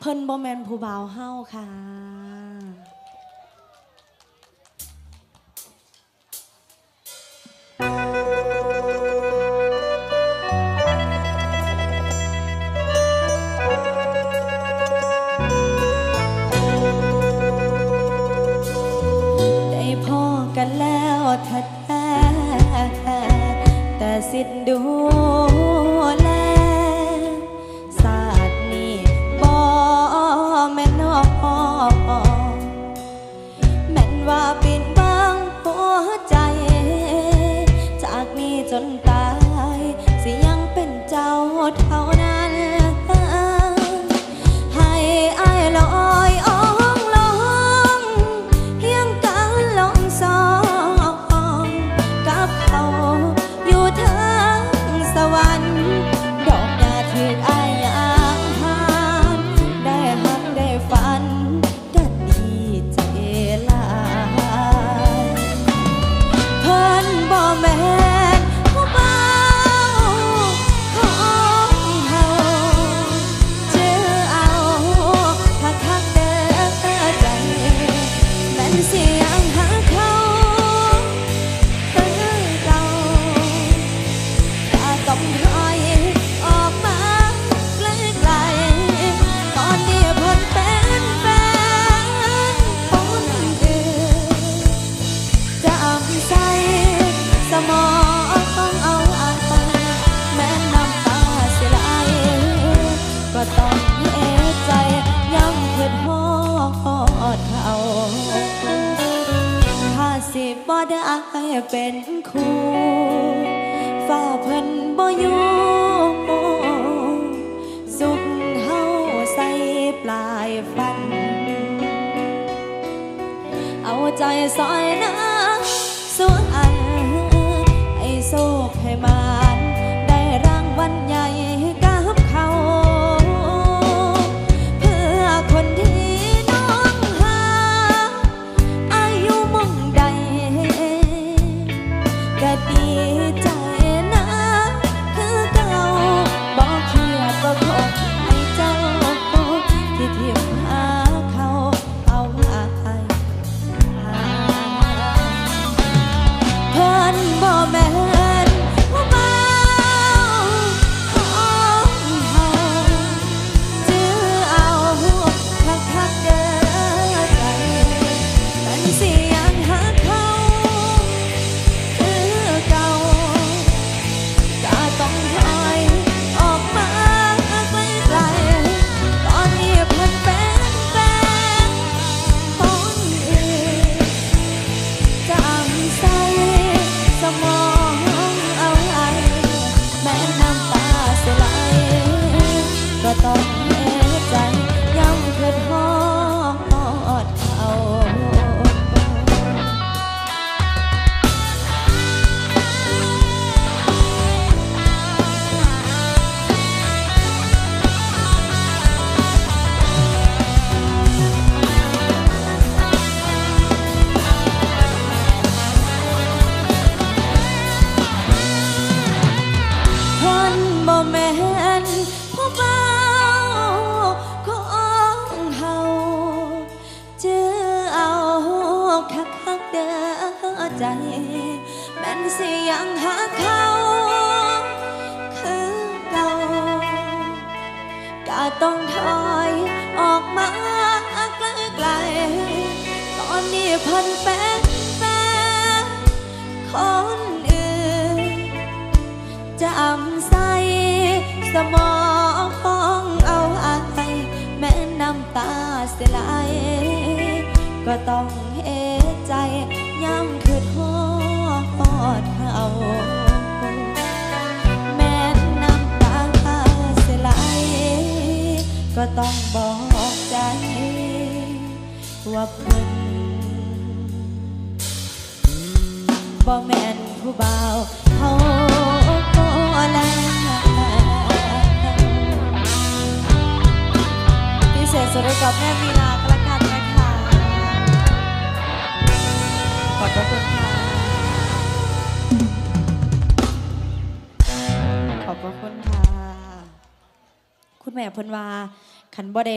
เพิ่นบ่แมนผู้บ่าวเฮาค่ะ ได้พ่อกันแล้วแท้แต่สิทธิ์ดู ดอกยาถืออ เป็นครูฝ้าเพิ่นบ่อยู่สุขเฮาใส่ปลายฟัน เอาใจซอยนะสวน ให้มานได้รางวัลใหญ่กับเขา เพื่อคนที่น้องหา อายุมุ่งใดก็ดีใจนะ คือเก่าบอกเครียดว่าคงให้เจ้าที่เทียม แม่นสิยังหาเขาคือเก่าก็ต้องถอยออกมาไกลๆตอนนี้พันเป็นแฟนคนอื่นจำใส่สมอง ว่าเพิ่นบ่แม่นผู้บ่าวเขาแล้วพิเศษสุดเลยกับแม่มีนาก็แล้วกันนะคะขอบคุณค่ะขอบคุณค่ะ คุณแม่เพิ่นว่าขันบ่ได้